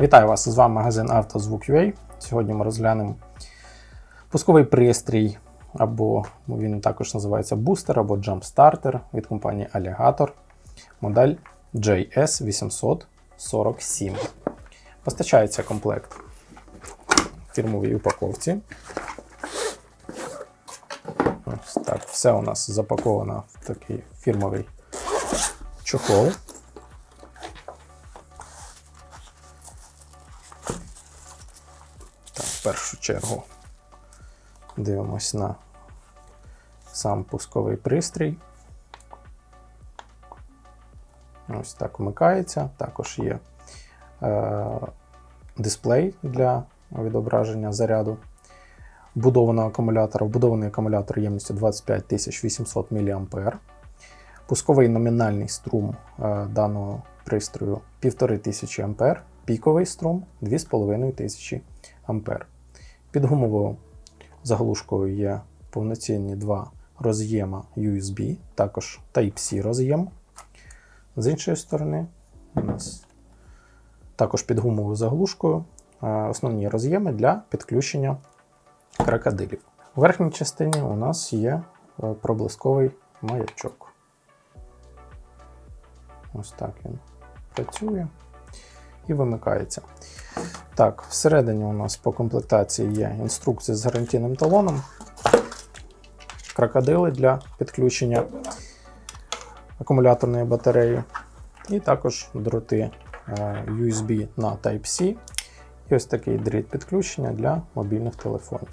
Вітаю вас! З вами магазин «Автозвук.UA». Сьогодні ми розглянемо пусковий пристрій, або він також називається бустер або джампстартер від компанії Alligator, модель JS847. Постачається комплект в фірмовій упаковці. Ось так, все у нас запаковано в такий фірмовий чохол. В першу чергу дивимось на сам пусковий пристрій. Ось так вмикається. Також є е, дисплей для відображення заряду вбудованого акумулятора. Вбудований акумулятор ємністю 25 800 мА. Пусковий номінальний струм е, даного пристрою 1500 А, піковий струм 2500 А. Під гумовою заглушкою є повноцінні два роз'єма USB, також Type-C роз'єм. З іншої сторони, у нас також під гумовою заглушкою е, основні роз'єми для підключення крокодилів. У верхній частині у нас є е, проблисковий маячок. Ось так він працює і вимикається. Так, всередині у нас по комплектації є інструкція з гарантійним талоном, крокодили для підключення акумуляторної батареї, і також дроти е, USB на Type-C. І ось такий дріт підключення для мобільних телефонів.